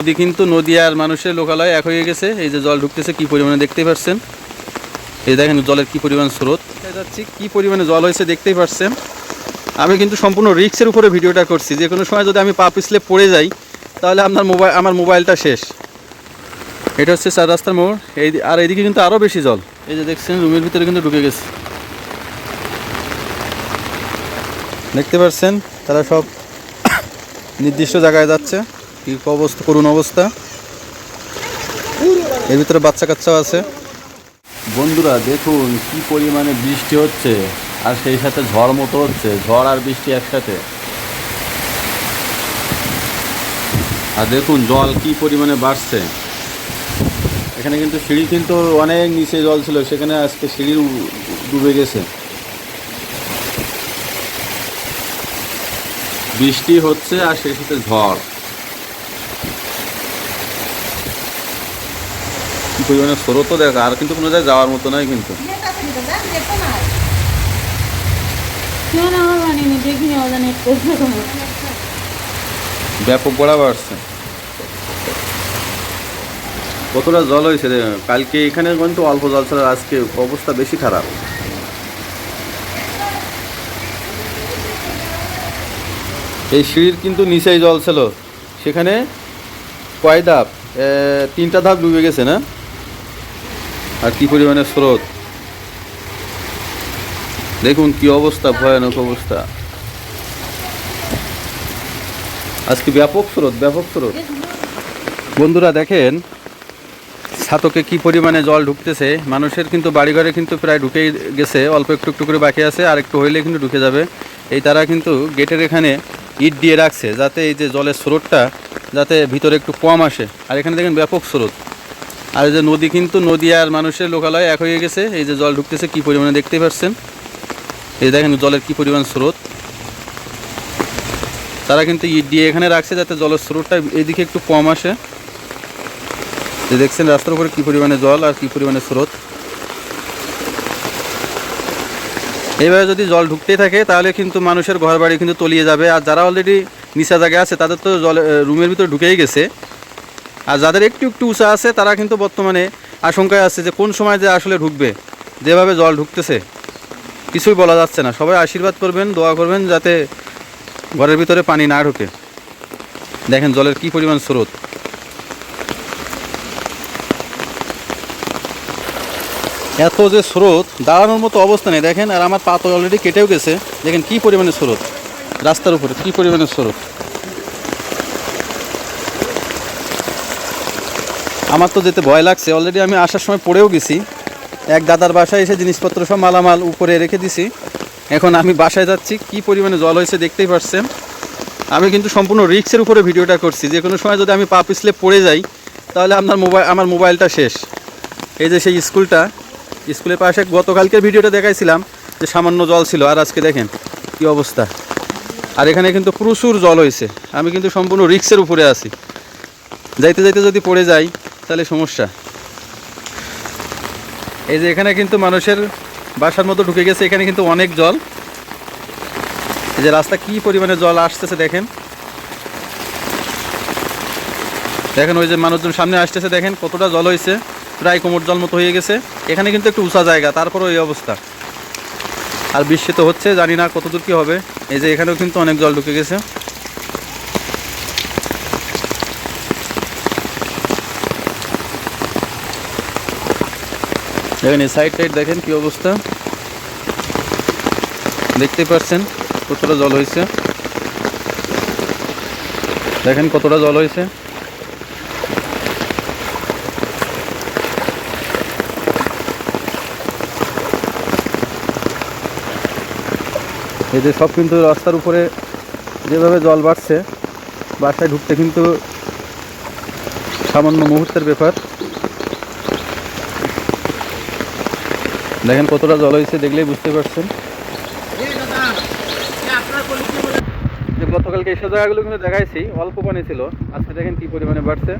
নদী কিন্তু নদী আর মানুষের লোকালয় এক হয়ে গেছে। এই যে জল ঢুকতেছে, কি পরিমাণে দেখতেই পাচ্ছেন এই দেখেন জলের কি পরিমাণ স্রোত। যাচ্ছি কি পরিমাণে জল হয়েছে দেখতেই পাচ্ছেন আমি কিন্তু সম্পূর্ণ রিক্সের উপরে ভিডিওটা করছি। যে কোনো সময় যদি আমি পা পিছলে পড়ে যাই, তাহলে আপনার মোবাইল আমার মোবাইলটা শেষ। এটা হচ্ছে চার রাস্তার মোড়। এই আর এইদিকে কিন্তু আরও বেশি জল। এই যে দেখছেন, রুমের ভিতরে কিন্তু ঢুকে গেছে। দেখতে পাচ্ছেন তারা সব নির্দিষ্ট জায়গায় যাচ্ছে। কি অবস্থা, করুণ অবস্থা? এর ভিতরে বাচ্চা কাচ্চাও আছে। বন্ধুরা, দেখুন কি পরিমাণে বৃষ্টি হচ্ছে, আর সেই সাথে ঝড় মতো হচ্ছে, ঝড় আর বৃষ্টি একসাথে। আর দেখুন জল কি পরিমাণে বাড়ছে। এখানে কিন্তু সিঁড়ি কিন্তু অনেক নিচে জল ছিল, সেখানে আজকে সিঁড়ি ডুবে গেছে। বৃষ্টি হচ্ছে আর সেই সাথে ঝড়। কি পরিমাণে স্রোতও দেখ আর কিন্তু কোনো জায়গায় যাওয়ার মতো নয় কিন্তু। ব্যাপক গড়া বাড়ছে। কতটা জল হয়েছে রে? কালকে এখানে কিন্তু অল্প জল ছিল আজকে অবস্থা বেশি খারাপ। এই সিঁড়ির কিন্তু নিচেই জল ছিল। সেখানে কয় ধাপ তিনটা ধাপ ডুবে গেছে না? আর কি পরিমাণে স্রোত? দেখুন কি অবস্থা, ভয়ানক অবস্থা। আজকে ব্যাপক স্রোত ব্যাপক স্রোত। বন্ধুরা দেখেন, ছাতকে কি পরিমাণে জল ঢুকতেছে, মানুষের কিন্তু বাড়িঘরে কিন্তু প্রায় ঢুকেই গেছে, অল্প একটু একটু করে বাকি আছে, আর একটু হইলে কিন্তু ঢুকে যাবে। এই তারা কিন্তু গেটের এখানে ইট দিয়ে রাখছে, যাতে এই যে জলের স্রোতটা যাতে ভিতরে একটু কম আসে। আর এখানে দেখেন ব্যাপক স্রোত। আর এই যে নদী কিন্তু নদী আর মানুষের লোকালয় এক হয়ে গেছে। এই যে জল ঢুকতেছে, কি পরিমাণে দেখতে পাচ্ছেন এই দেখেন জলের কি পরিমাণ স্রোত। তারা কিন্তু ইট দিয়ে এখানে রাখছে যাতে জলের স্রোতটা এদিকে একটু কম আসে। যে দেখছেন, রাস্তার উপরে কি পরিমাণে জল আর কি পরিমাণে স্রোত। এইভাবে যদি জল ঢুকতেই থাকে, তাহলে কিন্তু মানুষের ঘর বাড়ি কিন্তু তলিয়ে যাবে। আর যারা অলরেডি নিচা জায়গায় আছে, তাদের তো জল, রুমের ভিতরে ঢুকেই গেছে। আর যাদের একটু একটু উঁচা আছে, তারা কিন্তু বর্তমানে আশঙ্কায় আছে যে কোন সময় যে আসলে ঢুকবে, যেভাবে জল ঢুকতেছে। কিছুই বলা যাচ্ছে না। সবাই আশীর্বাদ করবেন, দোয়া করবেন যাতে ঘরের ভিতরে পানি না ঢোকে। দেখেন জলের কি পরিমাণ স্রোত। এত যে স্রোত, দাঁড়ানোর মতো অবস্থা নেই। দেখেন, আর আমার পা অলরেডি কেটেও গেছে। দেখেন কি পরিমাণে স্রোত। রাস্তার উপরে কি পরিমাণে স্রোত। আমার তো যেতে ভয় লাগছে। অলরেডি আমি আসার সময় পড়েও গেছি। এক দাদার বাসায় এসে জিনিসপত্র সব মালামাল উপরে রেখে দিছি। এখন আমি বাসায় যাচ্ছি, কি পরিমাণে জল হয়েছে দেখতেই পাচ্ছেন আমি কিন্তু সম্পূর্ণ রিক্সের উপরে ভিডিওটা করছি। যে কোনো সময় যদি আমি পা পিছলে পড়ে যাই, তাহলে আপনার মোবাইল আমার মোবাইলটা শেষ। এই যে সেই স্কুলটা, স্কুলের পাশে গতকালকের ভিডিওটা দেখাইছিলাম যে সামান্য জল ছিল। আর আজকে দেখেন, কি অবস্থা। আর এখানে কিন্তু প্রচুর জল হয়েছে। আমি কিন্তু সম্পূর্ণ রিক্সের উপরে আছি। যাইতে যাইতে যদি পড়ে যাই তাহলে সমস্যা। এই যে এখানে কিন্তু মানুষের বাসার মতো ঢুকে গেছে, এখানে কিন্তু অনেক জল। এই যে রাস্তা কি পরিমাণে জল আসতেছে দেখেন। দেখেন ওই যে মানুষজন সামনে আসতেছে, দেখেন কতটা জল হয়েছে, প্রায় কোমর জল মতো হয়ে গেছে। এখানে কিন্তু একটু উঁচা জায়গা, তারপরও এই অবস্থা। আর বৃষ্টি তো হচ্ছে, জানি না কতদূর কি হবে। এই যে এখানেও কিন্তু অনেক জল ঢুকে গেছে। দেখেন, এই সাইড টাইড দেখেন কি অবস্থা। দেখতে পাচ্ছেন কতটা জল হয়েছে। দেখেন কতটা জল হয়েছে। এই যে সব কিন্তু রাস্তার উপরে যেভাবে জল বাড়ছে, বাসায় ঢুকতে কিন্তু সামান্য মুহূর্তের ব্যাপার। দেখেন কতটা জল হয়েছে, দেখলেই বুঝতে পারছেন। গতকালকে এইসব জায়গাগুলো কিন্তু দেখাইছি, অল্প পানি ছিল, আজকে দেখেন কি পরিমাণে বাড়ছে।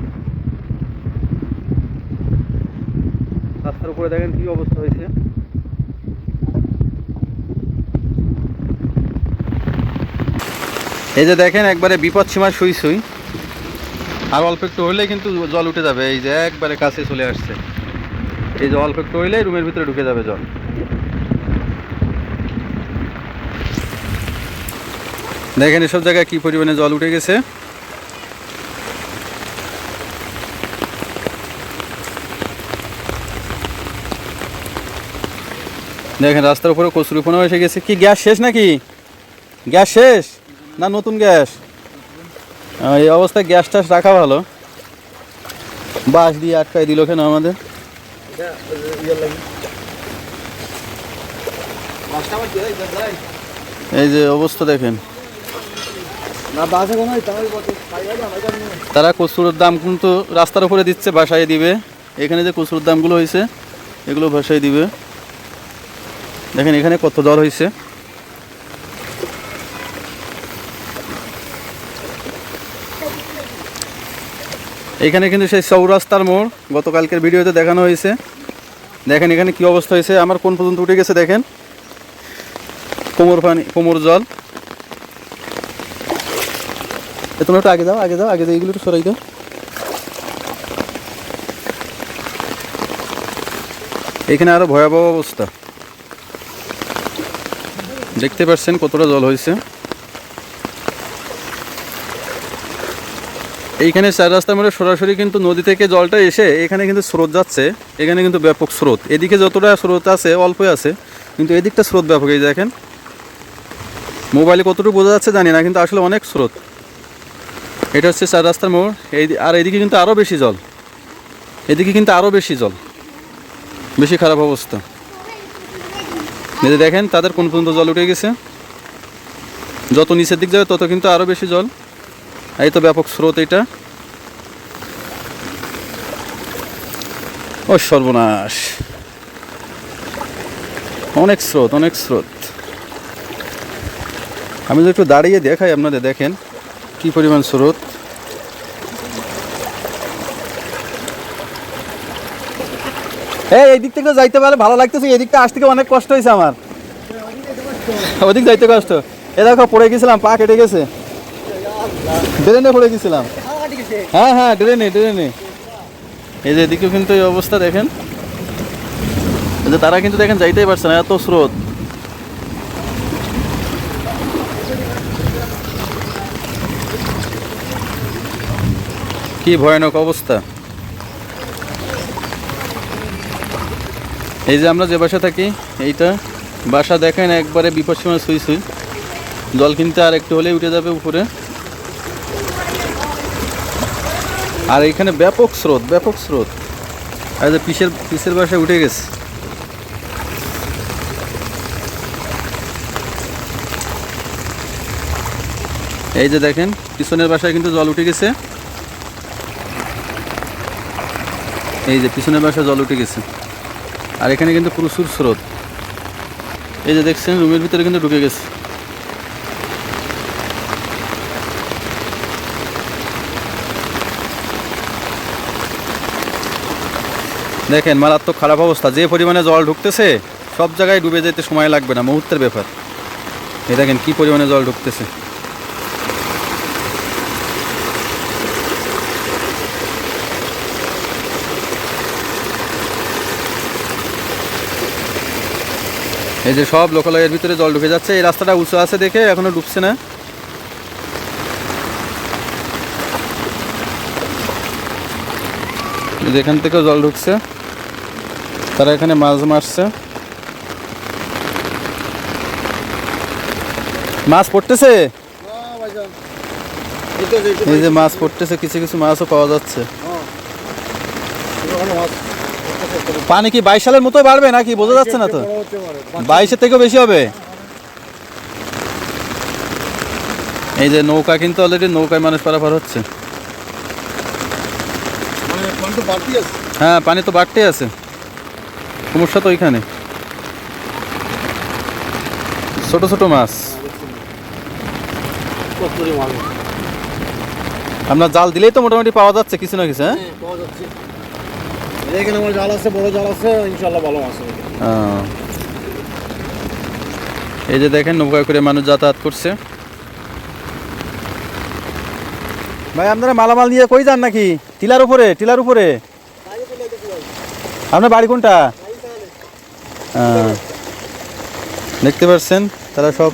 রাস্তার উপরে দেখেন কি অবস্থা হয়েছে। এই যে দেখেন, একবারে বিপদ সীমা শুই শুই আর অল্প একটু হইলেই কিন্তু জল উঠে যাবে, এই যে একবারে কাছে চলে আসছে। এই জল একটু হইলেই রুমের ভিতরে ঢুকে যাবে জল। দেখেন এসব জায়গায় কি পরিমাণে জল উঠে গেছে। দেখেন রাস্তার উপরে কচুরিপনা এসে গেছে। কি, গ্যাস শেষ নাকি? গ্যাস শেষ? না, নতুন গ্যাস? এই অবস্থায় গ্যাস টাস রাখা ভালো। বাঁশ দিয়ে আটকাই দিল কেন আমাদের? এই যে অবস্থা দেখেন। তারা কচুরের দাম কিন্তু রাস্তার উপরে দিচ্ছে বাসায় দিবে। এখানে যে কচুর দামগুলো হয়েছে এগুলো বাসায় দিবে। দেখেন এখানে কত দর হয়েছে। এখানে কিন্তু সেই চৌরাস্তার মোড়, গতকালকের ভিডিওতে দেখানো হয়েছে। দেখেন এখানে কি অবস্থা হয়েছে? আমার কোন পর্যন্ত উঠে গেছে, দেখেন। কোমর পানি, কোমর জল। তোমরা একটু আগে যাও আগে যাও আগে যাও এগুলো একটু সরাই দাও। এখানে আরও ভয়াবহ অবস্থা। দেখতে পাচ্ছেন কতটা জল হয়েছে। এইখানে চার রাস্তার মধ্যে সরাসরি কিন্তু নদী থেকে জলটা এসে এখানে কিন্তু স্রোত যাচ্ছে। এখানে কিন্তু ব্যাপক স্রোত। এদিকে যতটা স্রোত আছে, অল্পই আছে, কিন্তু এদিকটা স্রোত ব্যাপক। এই দেখেন, মোবাইলে কতটুকু বোঝা যাচ্ছে জানি না, কিন্তু আসলে অনেক স্রোত। এটা হচ্ছে চার রাস্তার মোড়। এই আর এদিকে কিন্তু আরও বেশি জল। এদিকে কিন্তু আরও বেশি জল। বেশি খারাপ অবস্থা। এই যে দেখেন, তাদের কোন পর্যন্ত জল উঠে গেছে। যত নিচের দিক যাবে, তত কিন্তু আরও বেশি জল। এই তো ব্যাপক স্রোত এটা। ও সর্বনাশ। অনেক স্রোত অনেক স্রোত। আমি একটু দাঁড়িয়ে দেখাই আপনাদের, দেখেন কি পরিমাণ স্রোত। হ্যাঁ এই দিক থেকে যাইতে পারে, ভালো লাগতেছে, এই দিকটা আসতে অনেক কষ্ট হয়েছে আমার। ওদিক যাইতে কষ্ট। এ দেখো, পড়ে গেছিলাম, পা কেটে গেছে। ড্রেনে পড়ে গেছিলাম। হ্যাঁ হ্যাঁ ড্রেনে ড্রেনে এই যে এদিকেও কিন্তু এই অবস্থা, দেখেন। যে তারা কিন্তু দেখেন, যাইতেই পারছে না, এত স্রোত। কি ভয়ানক অবস্থা। এই যে আমরা যে বাসা থাকি, এইটা, বাসা দেখেন একবারে বিপদসীমা সুই সুই। জল কিনতে আর একটু হলেই উঠে যাবে উপরে। আর এখানে ব্যাপক স্রোত ব্যাপক স্রোত। আর যে পিসের পিসের বাসায় উঠে গেছে। এই যে দেখেন, পিছনের বাসায় কিন্তু জল উঠে গেছে। এই যে পিছনের বাসায় জল উঠে গেছে। আর এখানে কিন্তু প্রচুর স্রোত। এই যে দেখছেন, রুমের ভিতরে কিন্তু ঢুকে গেছে। দেখেন, মারাত্মক খারাপ অবস্থা। যে পরিমাণে জল ঢুকতেছে, সব জায়গায় ডুবে যেতে সময় লাগবে না, মুহূর্তের ব্যাপার। এই দেখেন, কি পরিমাণে জল ঢুকতেছে। এই যে সব লোকালয়ের ভিতরে জল ঢুকে যাচ্ছে, এই রাস্তাটা উঁচু আছে দেখে এখনও ডুবছে না। এখান থেকেও জল ঢুকছে। তারা এখানে মাছ মারছে। মাছ পড়তেছে? এই যে মাছ পড়তেছে কিছু কিছু মাছও পাওয়া যাচ্ছে। পানি কি বাইশ সালের মতো বাড়বে নাকি? বোঝা যাচ্ছে না তো। বাইশের থেকেও বেশি হবে। এই যে নৌকা কিন্তু অলরেডি নৌকায় মানুষ পারাপার হচ্ছে। হ্যাঁ পানি তো বাড়তেই আছে। সমস্যা তো ওইখানে ছোট ছোট মাছ। আপনার জাল দিলেই তো মোটামুটি পাওয়া যাচ্ছে কিছু না কিছু হ্যাঁ? এখানে আমার জাল আছে বড় জাল আছে ইনশাল্লাহ ভালো মাছ এই যে দেখেন নৌকা করে মানুষ যাতায়াত করছে। ভাই আপনারা মালামাল নিয়ে কই যান নাকি? টিলার উপরে টিলার উপরে। আপনার বাড়ি কোনটা? হ্যাঁ। দেখতে পাচ্ছেন তারা সব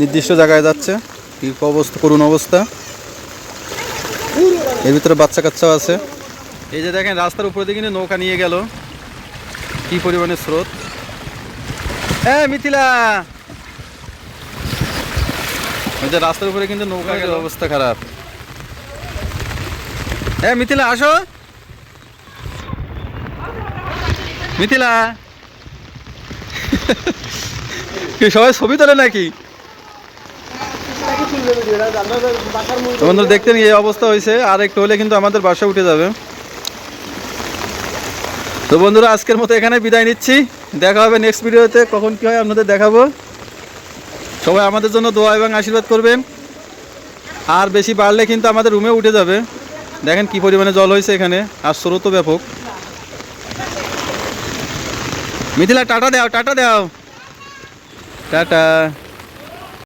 নির্দিষ্ট জায়গায় যাচ্ছে কি অবস্থা করুন অবস্থা। এর ভিতরে বাচ্চা কাচ্চাও আছে। এই যে দেখেন রাস্তার উপরে দিয়ে কিন্তু নৌকা নিয়ে গেল। কি পরিমাণে স্রোত। হ্যাঁ মিথিলা! ওই যে রাস্তার উপরে কিন্তু নৌকা গেল। অবস্থা খারাপ। হ্যাঁ মিথিলা আসো। মিথিলা! কি, সবাই ছবি তোলে নাকি? বন্ধুরা দেখতেন এই অবস্থা হয়েছে। আর একটু হলে কিন্তু আমাদের বাসা উঠে যাবে। তো বন্ধুরা, আজকের মতো এখানে বিদায় নিচ্ছি। দেখা হবে নেক্সট ভিডিওতে কখন কি হয় আপনাদের দেখাবো। সবাই আমাদের জন্য দোয়া এবং আশীর্বাদ করবেন। আর বেশি বাড়লে কিন্তু আমাদের রুমে উঠে যাবে। দেখেন কি পরিমাণে জল হয়েছে এখানে। আর স্রোতও ব্যাপক। মিথিলা টাটা দাও টাটা দাও। টাটা।